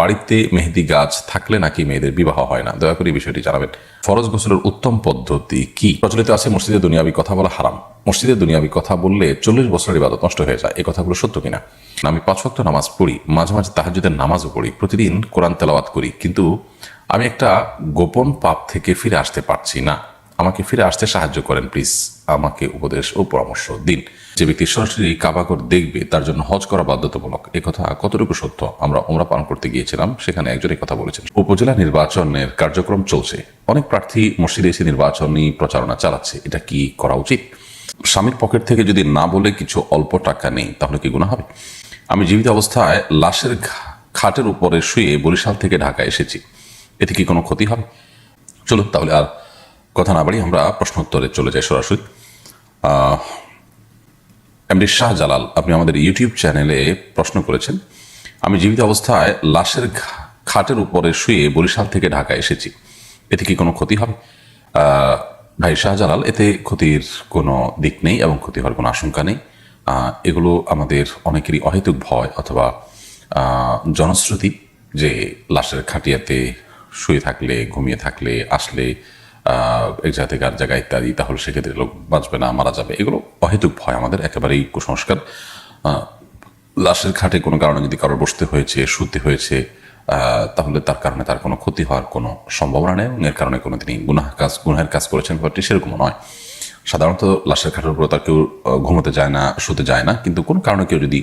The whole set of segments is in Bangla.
বাড়িতে মেহেদি গাছ থাকলে নাকি মেয়েদের বিবাহ হয় না? দয়া করে বিষয়টি জানাবেন। ফরজ গোসলের উত্তম পদ্ধতি কি? প্রচলিত আছে মসজিদে দুনিয়াবি কথা বলা হারাম। মসজিদে দুনিয়াবি কথা বললে চল্লিশ বছরের ইবাদত নষ্ট হয়ে যায়। এই কথাগুলো সত্য কিনা? আমি পাঁচ ওয়াক্ত নামাজ পড়ি, মাঝে মাঝে তাহাজুদের নামাজও পড়ি, প্রতিদিন কোরআন তেলাওয়াত করি, কিন্তু আমি একটা গোপন পাপ থেকে ফিরে আসতে পারছি না। আমাকে ফিরে আসতে সাহায্য করেন প্লিজ আমাকে উপদেশ ও পরামর্শ দিন। যে ব্যক্তি সরাসরি কাবাগর দেখবে, তার জন্য হজ করা বাধ্যতামূলক। কথা কতটুকু সত্য? আমরা ওমরা পালন করতে গিয়েছিলাম, সেখানে একজন কথা বলেছেন। উপজেলা নির্বাচনের কার্যক্রম চলছে। অনেক প্রার্থী মসজিদে এসে নির্বাচনী প্রচারণা চালাচ্ছে। এটা কি করা উচিত? স্বামীর পকেট থেকে যদি না বলে কিছু অল্প টাকা নেই, তাহলে কি গুণা হবে? আমি জীবিত অবস্থায় লাশের খাটের উপরে শুয়ে বরিশাল থেকে ঢাকা এসেছি। এতে কি কোনো ক্ষতি হবে? চলুন তাহলে আর কথা না বাড়ি আমরা প্রশ্ন উত্তরে চলে যাই সরাসরি। এমডি শাহজালাল, আপনি আমাদের ইউটিউব চ্যানেলে প্রশ্ন করেছেন, আমি জীবিত অবস্থায় লাশের খাটের উপরে শুয়ে বরিশাল থেকে ঢাকা এসেছি। এতে কি কোনো ক্ষতি হবে? ভাই শাহজালাল, এতে ক্ষতির কোনো দিক নেই এবং ক্ষতি হওয়ার কোনো আশঙ্কা নেই। এগুলো আমাদের অনেকেরই অহেতুক ভয় অথবা জনশ্রুতি যে লাশের খাটিয়াতে শুয়ে থাকলে, ঘুমিয়ে থাকলে, আসলে আহ, এক জায়গা থেকে আর জায়গায় ইত্যাদি তাহলে সেক্ষেত্রে লোক বাঁচবে না মারা যাবে। এগুলো অহেতুক ভয় আমাদের একেবারেই কুসংস্কার। লাশের খাটে কোনো কারণে যদি কারোর বসতে হয়েছে শুতে হয়েছে তাহলে তার কারণে তার কোনো ক্ষতি হওয়ার কোনো সম্ভাবনা নেই এবং এর কারণে কোনো তিনি গুনাহ কাজ গুনাহের কাজ করেছেন ব্যাপারটি সেরকমও নয়। সাধারণত লাশের খাটের উপর তার কেউ ঘুমোতে যায় না শুতে যায় না কিন্তু কোনো কারণে কেউ যদি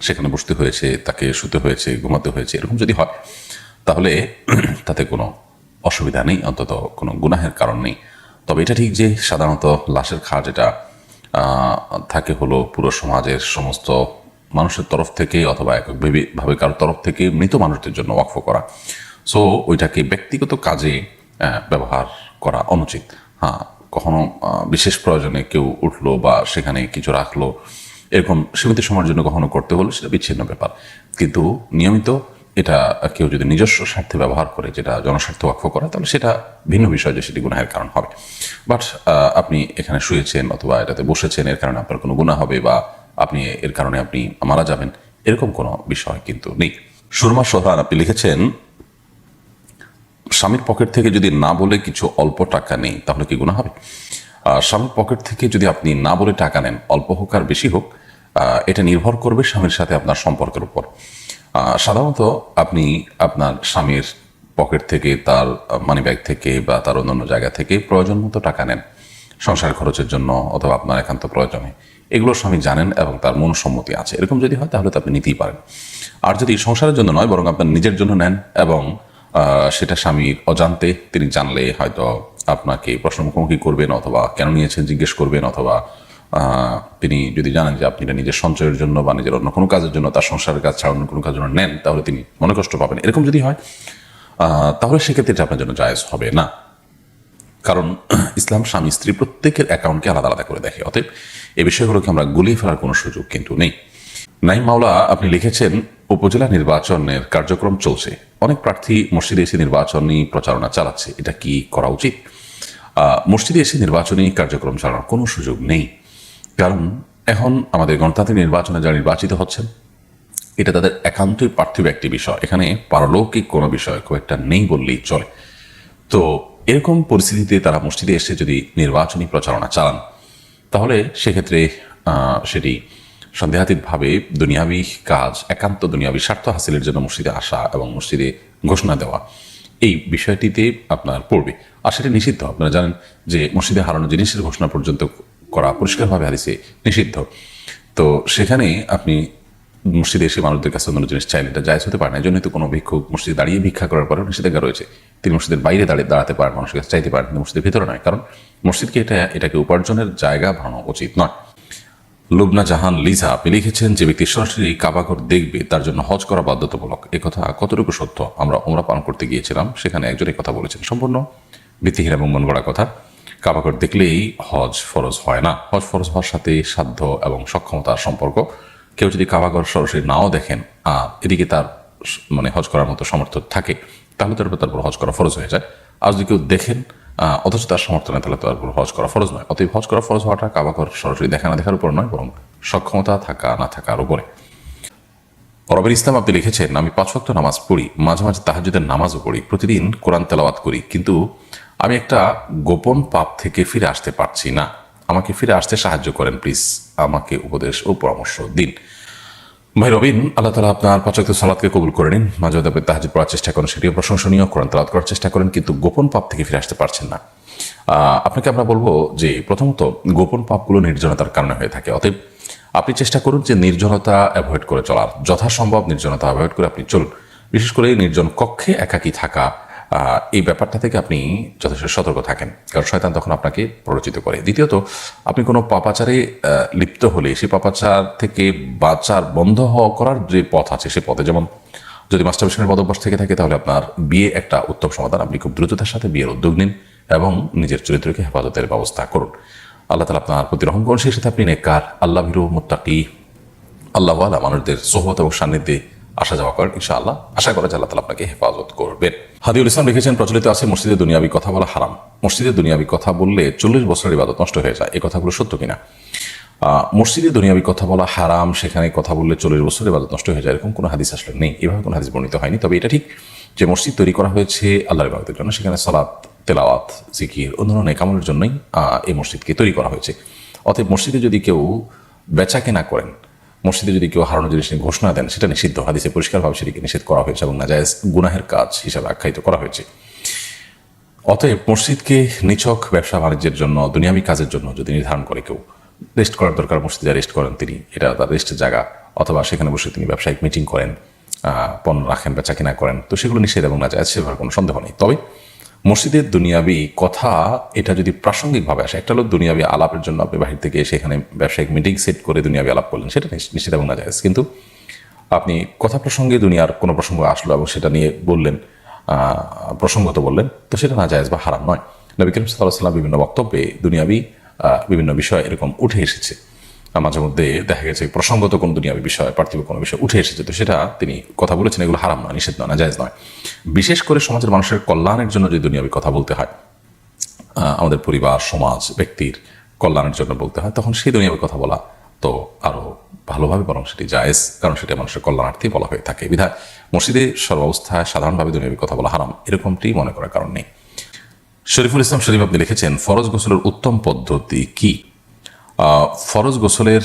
সেখানে বসতে হয়েছে তাকে শুতে হয়েছে ঘুমাতে হয়েছে এরকম যদি হয় তাহলে তাতে কোনো অসুবিধা নেই, অন্তত কোনো গুনাহের কারণ নেই। তবে এটা ঠিক যে সাধারণত লাশের খাট এটা থাকে হলো পুরো সমাজের সমস্ত মানুষের তরফ থেকে অথবা এককভাবে কারোর তরফ থেকে মৃত মানুষদের জন্য ওয়াকফ করা। সো ওইটাকে ব্যক্তিগত কাজে ব্যবহার করা অনুচিত। হ্যাঁ কখনো বিশেষ প্রয়োজনে কেউ উঠল বা সেখানে কিছু রাখল, এরকম সীমিত সময়ের জন্য কখনো করতে হলো সেটা বিচ্ছিন্ন ব্যাপার। কিন্তু নিয়মিত এটা কেউ যদি নিজস্ব স্বার্থে ব্যবহার করে, যেটা জনস্বার্থে ওয়াকফ করে, তাহলে সেটা ভিন্ন বিষয় যে সেটি গুনাহের কারণ হবে। বাট আপনি এখানে শুয়েছেন অথবা এটাতে বসেছেন, এর কারণে আপনার কোনো গুণা হবে বা আপনি, এর কারণে আপনি মারা যাবেন, এরকম কোনো বিষয় কিন্তু নেই। সুরমা সোহরান, আপনি লিখেছেন, স্বামীর পকেট থেকে যদি না বলে কিছু অল্প টাকা নেই, তাহলে কি গুণা হবে? স্বামীর পকেট থেকে যদি আপনি না বলে টাকা নেন, অল্প হোক আর বেশি হোক এটা নির্ভর করবে স্বামীর সাথে আপনার সম্পর্কের উপর। সাধারণত আপনি আপনার স্বামীর পকেট থেকে, তার মানি ব্যাগ থেকে বা তার অন্যান্য জায়গা থেকে প্রয়োজন মতো টাকা নেন। সংসার খরচের জন্য অথবা আপনার একান্ত প্রয়োজনে। এগুলো স্বামী জানেন এবং তার মনসম্মতি আছে। এরকম যদি হয়, তাহলে তো আপনি নিতেই পারেন। আর যদি সংসারের জন্য নয়, বরং আপনার নিজের জন্য নেন এবং সেটা স্বামীর অজান্তে তিনি জানলে হয়তো আপনাকে প্রশ্ন মুখোমুখি করবেন অথবা কেন নিয়েছেন, জিজ্ঞেস করবেন অথবা তিনি যদি জানেন যে আপনি এটা নিজের সঞ্চয়ের জন্য বা নিজের অন্য কোনো কাজের জন্য তার সংসারের কাজ ছাড়া অন্য কোনো কাজের জন্য নেন, তাহলে তিনি মনে কষ্ট পাবেন। এরকম যদি হয় তাহলে সেক্ষেত্রে এটা আপনার জন্য জায়েজ হবে না। কারণ ইসলাম স্বামী স্ত্রী প্রত্যেকের অ্যাকাউন্টকে আলাদা আলাদা করে দেখে। অতএব এই বিষয়গুলোকে আমরা গুলিয়ে ফেলার কোনো সুযোগ কিন্তু নেই। নাইম মাওলা, আপনি লিখেছেন, উপজেলা নির্বাচনের কার্যক্রম চলছে। অনেক প্রার্থী মসজিদে এসে নির্বাচনী প্রচারণা চালাচ্ছে। এটা কি করা উচিত? মসজিদে এসে নির্বাচনী কার্যক্রম চালানোর কোনো সুযোগ নেই। কারণ এখন আমাদের গণতান্ত্রিক নির্বাচনে যারা নির্বাচিত হচ্ছেন, এটা তাদের একান্তই পার্থিব একটি বিষয়। এখানে পারলৌকিক কোনো বিষয় খুব একটা নেই বললেই চলে। তো এরকম পরিস্থিতিতে তারা মসজিদে এসে যদি নির্বাচনী প্রচারণা চালান, তাহলে সেক্ষেত্রে সেটি সন্দেহাতীতভাবে দুনিয়াবি কাজ, একান্ত দুনিয়াবি স্বার্থ হাসিলের জন্য মসজিদে আসা এবং মসজিদে ঘোষণা দেওয়া, এই বিষয়টিতে আপনার পড়বে। আর সেটা নিষিদ্ধ। আপনারা জানেন যে মসজিদে হারানো জিনিসের ঘোষণা পর্যন্ত করা পরিষ্কারভাবে হাদিসে নিষিদ্ধ। তো সেখানে আপনি মসজিদে এসে মানুষদের কাছে অন্য জিনিস চাইলে এটা জায়জ হতে পারে না। এই জন্যই তো কোনো ভিক্ষুক মসজিদে দাঁড়িয়ে ভিক্ষা করার পরেও নিষেধাজ্ঞা রয়েছে। তিনি মসজিদের বাইরে দাঁড়িয়ে দাঁড়াতে পারেন, মানুষের কাছে চাইতে পারেন, কিন্তু মসজিদের ভিতরে নয়। কারণ মসজিদকে এটা, এটাকে উপার্জনের জায়গা বানানো উচিত নয়। লুবনা জাহান লিজা, আপনি লিখেছেন যে ব্যক্তি সরাসরি কাবাঘর দেখবে, তার জন্য হজ করা বাধ্যতামূলক। কথা কতটুকু সত্য? আমরা ওমরা পালন করতে গিয়েছিলাম, সেখানে একজন কথা বলেছেন। সম্পূর্ণ ভিত্তিহীন এবং মন গড়া কথা। কাবাঘর দেখলেই হজ ফরজ হয় না। হজ ফরজ হওয়ার সাথে সাধ্য এবং সক্ষমতার সম্পর্ক। কেউ যদি কাবাঘর সরাসরি নাও দেখেন আর এদিকে তার মানে হজ করার মতো সমর্থ থাকে, তাহলে তার উপর তার উপর হজ করা ফরজ হয়ে যায়। আর যদি কেউ দেখেন অথচ তার সমর্থনে তাহলে তার উপর হজ করা ফরজ নয়। অতএব হজ করা ফরজ হওয়াটা কাবাঘর সরাসরি দেখা না দেখার উপর নয়, বরং সক্ষমতা থাকা না থাকার উপরে। রবির ইসলাম আপনি লিখেছেন, আমি পাঁচ ওয়াক্ত নামাজ পড়ি, মাঝে মাঝে তাহাজুদের নামাজও পড়ি, প্রতিদিন কোরআন তেলাওয়াত করি, কিন্তু আমি একটা গোপন পাপ থেকে ফিরে আসতে পারছি না। আমাকে ফিরে আসতে সাহায্য করেন, প্লিজ। আমাকে উপদেশ ও পরামর্শ দিন। ভাই রবিন, আল্লাহ তালা আপনার পাচক সালাদকে কবুল করে নিন। মাঝে মাঝে তাহাজুদ পড়ার চেষ্টা করেন, সেটিও প্রশংসনীয়। কোরআন তেলাওয়াত করার চেষ্টা করেন, কিন্তু গোপন পাপ থেকে ফিরে আসতে পারছেন না। আপনাকে আমরা বলব যে প্রথমত, গোপন পাপগুলো নির্জনতার কারণে হয়ে থাকে। অতএব আপনি চেষ্টা করুন যে নির্জনতা অ্যাভয়েড করে চলার। যথাসম্ভব নির্জনতা অ্যাভয়েড করে আপনি চলুন। বিশেষ করে নির্জন কক্ষে একাকী থাকা এই ব্যাপারটা থেকে আপনি যথেষ্ট সতর্ক থাকেন। কারণ শয়তান তখন আপনাকে প্ররোচিত করে। দ্বিতীয়ত, আপনি কোনো পাপাচারে লিপ্ত হলে সেই পাপাচার থেকে বাঁচার, বন্ধ হওয়া করার যে পথ আছে সে পথে, যেমন যদি মাস্টারবেশনের বদভ্যাস থেকে থাকে, তাহলে আপনার বিয়ে একটা উত্তম সমাধান। আপনি খুব দ্রুততার সাথে বিয়ের উদ্যোগ নিন এবং নিজের চরিত্রকে হেফাজতের ব্যবস্থা করুন। আল্লাহ তালা আপনার প্রতি রহম করুন। সেই সাথে আপনি নেকার আল্লাহ ভিরু, মুত্তাকি, আল্লাহওয়ালা মানুষদের সোহবত এবং সান্নিধ্যে আসা যাওয়া করেন, ইনশাআল্লাহ। আশা করা যায় আল্লাহ আপনাকে হেফাজত করবেন। হাদিউল ইসলাম লিখেছেন, প্রচলিত আছে, মসজিদে দুনিয়াবি কথা বলা হারাম। মসজিদে দুনিয়াবি কথা বললে চল্লিশ বছরের ইবাদত নষ্ট হয়ে যায়। এই কথাগুলো সত্য কিনা? মসজিদে দুনিয়াবি কথা বলা হারাম, সেখানে কথা বললে চল্লিশ বছরের ইবাদত নষ্ট হয়ে যায়, এরকম কোনো হাদিস আসলে নেই। এভাবে কোনো হাদিস বর্ণিত হয়নি। তবে এটা ঠিক যে মসজিদ তৈরি করা হয়েছে আল্লাহর ইবাদতের জন্য, সেখানে সালাত, তেলাওয়াত, জিকির অন্য ধরনের নেকামলের জন্যই এই মসজিদকে তৈরি করা হয়েছে। অতএব মসজিদে যদি কেউ বেচা কেনা করেন মসজিদে যদি কেউ হারানো জিনিস নিয়ে ঘোষণা দেন, সেটা নিষিদ্ধ। হাদিসে পরিষ্কারভাবে সেটিকে নিষেধ করা হয়েছে এবং নাজায়েজ গুনাহের কাজ হিসাবে আখ্যায়িত করা হয়েছে। অতএব মসজিদকে নিছক ব্যবসা বাণিজ্যের জন্য, দুনিয়াবী কাজের জন্য যদি নির্ধারণ করে কেউ, রেস্ট করার দরকার, মসজিদে রেস্ট করেন তিনি, এটা তার রেস্টের জায়গা, অথবা সেখানে বসে তিনি ব্যবসায়িক মিটিং করেন পণ্য রাখেন বেচা কিনা করেন, তো সেগুলো নিষেধ এবং না সেভাবে কোনো সন্দেহ নেই। তবে মসজিদের দুনিয়াবি কথা এটা যদি প্রাসঙ্গিকভাবে আসে, একটা হলো দুনিয়াবি আলাপের জন্য আপনি বাহির থেকে এসে এখানে ব্যবসায়িক মিটিং সেট করে দুনিয়াবি আলাপ করলেন, সেটা নিষেধ এবং না যায় কিন্তু আপনি কথা প্রসঙ্গে দুনিয়ার কোনো প্রসঙ্গ আসলো এবং সেটা নিয়ে বললেন প্রসঙ্গত বললেন, তো সেটা না জায়েজ বা হারাম নয়। নবী করিম সাল্লাহ সাল্লাম বিভিন্ন বক্তব্যে দুনিয়াবি বিভিন্ন বিষয় এরকম উঠে এসেছে। মাঝে মধ্যে দেখা গেছে প্রসঙ্গত কোনো দুনিয়াবি বিষয়, পার্থিব কোনো বিষয় উঠে এসেছে। তো সেটা তিনি কথা বলেছেন, এগুলো হারাম নয়, নিষেধ নয় না জায়েজ নয়। বিশেষ করে সমাজের মানুষের কল্যাণের জন্য যদি দুনিয়াবি কথা বলতে হয় আমাদের পরিবার, সমাজ, ব্যক্তির কল্যাণের জন্য বলতে হয়, তখন সেই দুনিয়াবী কথা বলা তো আরও ভালোভাবে বরং সেটি জায়েজ, কারণ সেটা মানুষের কল্যাণার্থে বলা হয়ে থাকে। বিধায় মসজিদে সর্বাবস্থায় সাধারণভাবে দুনিয়াবী কথা বলা হারাম, এরকমটি মনে করার কারণ নেই। শরীফুল ইসলাম শরীফ আপনি লিখেছেন, ফরজ গোসলের উত্তম পদ্ধতি কি? ফরজ গোসলের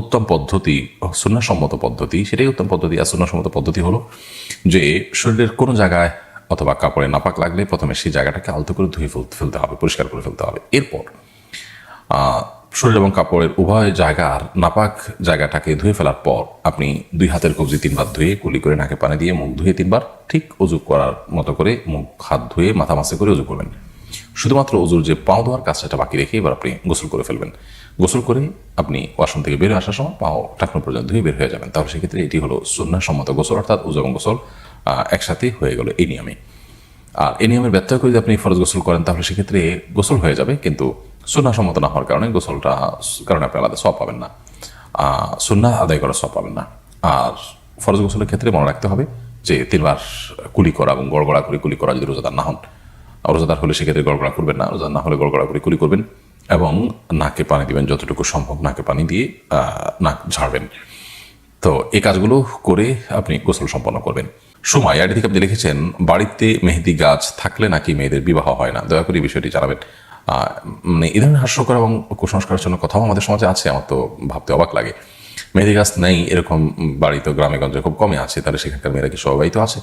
উত্তম পদ্ধতি সুন্নাসম্মত পদ্ধতি, সেটাই উত্তম পদ্ধতি আর সুন্নাসম্মত পদ্ধতি হলো যে শরীরের কোনো জায়গায় অথবা কাপড়ে নাপাক লাগলে প্রথমে সেই জায়গাটাকে আলতো করে ধুয়ে ফেলতে ফেলতে হবে, পরিষ্কার করে ফেলতে হবে। এরপর শরীর এবং কাপড়ের উভয় জায়গার নাপাক জায়গাটাকে ধুয়ে ফেলার পর আপনি দুই হাতের কবজি তিনবার ধুয়ে কুলি করে নাকে পানি দিয়ে মুখ ধুয়ে তিনবার ঠিক অজু করার মতো করে মুখ, হাত ধুয়ে মাথা মাসে করে অজু করবেন। শুধুমাত্র অজুর যে পাও ধোয়ার কাজটা বাকি রেখে এবার আপনি গোসল করে ফেলবেন। গোসল করে আপনি ওয়াশরুম থেকে বের হয়ে আসার সময় পাও টাকনো পর্যন্ত ধুয়ে বের হয়ে যাবেন। তাহলে সেক্ষেত্রে এটি হলো সম্মত গোসল অর্থাৎ উজু এবং গোসল আহ, একসাথে হয়ে গেল এই নিয়মে। আর এই নিয়মের ব্যত্যয় করে যদি আপনি ফরজ গোসল করেন তাহলে সেক্ষেত্রে গোসল হয়ে যাবে কিন্তু সম্মত না হওয়ার কারণে গোসলটা কারণে আপনি আলাদা সব পাবেন না। সুন্না আদায় করা সব পাবেন না। আর ফরজ গোসলের ক্ষেত্রে মনে রাখতে হবে যে তিনবার কুলি করা এবং গড়গড়া করে কুলি করা যদি রোজাদার না হন রোজাদার হলে সেক্ষেত্রে গড়গড়া করবেন না রোজাদার না হলে গড়গড়া করে কুলি করবেন। এবং নাকে পানি দিবেন, যতটুকু সম্ভব নাকে পানি দিয়ে নাক ঝাড়বেন। তো এই কাজগুলো করে আপনি গোসল সম্পন্ন করবেন। সময় আইডি থেকে আপনি লিখেছেন, বাড়িতে মেহেদি গাছ থাকলে নাকি মেয়েদের বিবাহ হয় না? দয়া করে বিষয়টি জানাবেন। মানে এই ধরনের হাস্যকর এবং কুসংস্কারের জন্য কথাও আমাদের সমাজে আছে, আমার তো ভাবতে অবাক লাগে। মেহেদি গাছ নেই, এরকম বাড়ি তো গ্রামে গঞ্জে খুব কমে আছে, তাহলে সেখানকার মেয়েরা কি সবাই তো আছে?